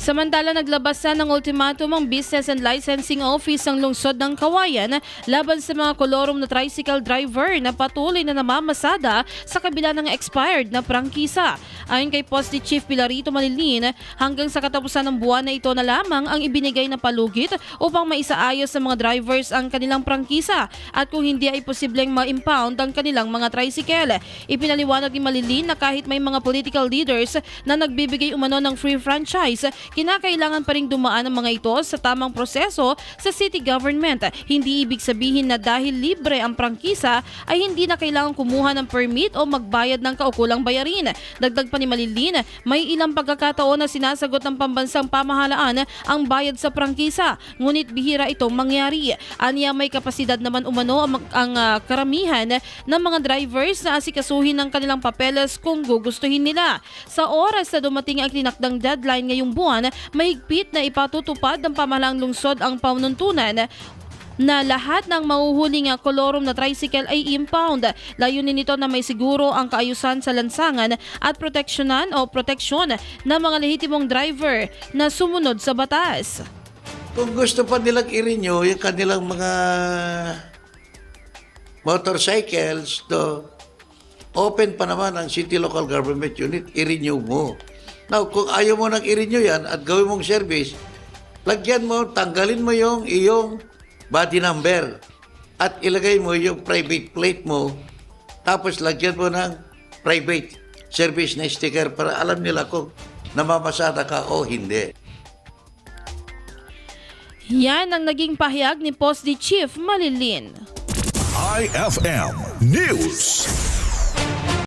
Samantala naglabas na ng ultimatum ang Business and Licensing Office ng lungsod ng Kawayan laban sa mga kolorum na tricycle driver na patuloy na namamasada sa kabila ng expired na prangkisa. Ayon kay Poste Chief Pilarito Malilin, hanggang sa katapusan ng buwan na ito na lamang ang ibinigay na palugit upang maisaayos sa mga drivers ang kanilang prangkisa at kung hindi ay posibleng ma-impound ang kanilang mga tricycle. Ipinaliwanag ni Malilin na kahit may mga political leaders na nagbibigay umano ng free franchise, kinakailangan pa rin dumaan ang mga ito sa tamang proseso sa city government. Hindi ibig sabihin na dahil libre ang prangkisa ay hindi na kailangan kumuha ng permit o magbayad ng kaukulang bayarin. Dagdag pa ni Malilin, may ilang pagkakataon na sinasagot ng pambansang pamahalaan ang bayad sa prangkisa, ngunit bihira itong mangyari. Aniya may kapasidad naman umano ang, ang ah, karamihan ng mga drivers na asikasuhin ng kanilang papeles kung gugustuhin nila. Sa oras na dumating ang tinakdang deadline ngayong buwan, mahigpit na ipatutupad ng pamahalaang lungsod ang panuntunan na lahat ng mahuhuling ah, kolorum na tricycle ay impound. Layunin nito na may siguro ang kaayusan sa lansangan at proteksyonan o proteksyon ng mga lehitimong driver na sumunod sa batas. Kung gusto pa nilang i-renew yung kanilang mga motorcycles, to open pa naman ang city local government unit, i-renew mo. Now, kung ayaw mo nang i-renew yan at gawin mong service, lagyan mo, tanggalin mo yung iyong body number at ilagay mo yung private plate mo tapos lagyan mo ng private service na sticker para alam nila kung namamasada ka o hindi. Yan ang naging pahayag ni Post Chief Malilin. IFM News.